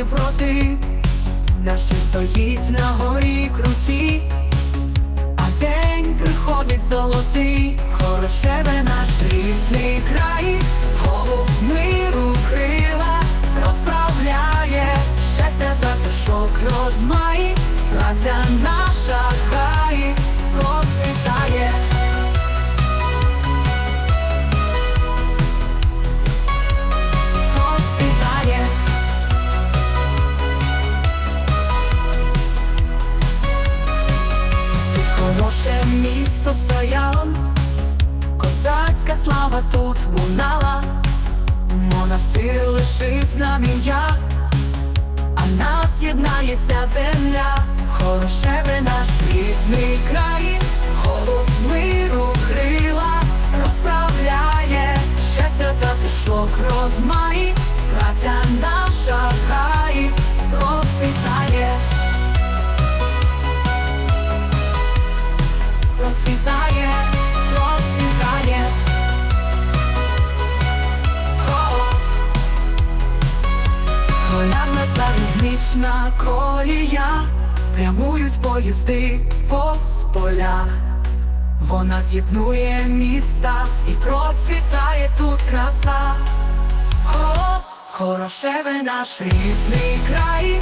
ти проти, Наші стоїть на горі круті, а день приходить золотий, Хорошеве наш рідний край, голуб миру крила розправляє, щастя за затишок розмай, праця наша хай. Місто стояло, козацька слава тут лунала, монастир лишив нам ім'я, а нас єднається земля, хорошеве наш рідний край, голуб миру крила розправляє, щастя затишок розмай, залізнична колія, прямують поїзди повз поля. Вона з'єднує міста і процвітає тут краса. О, хорошеве наш рідний край,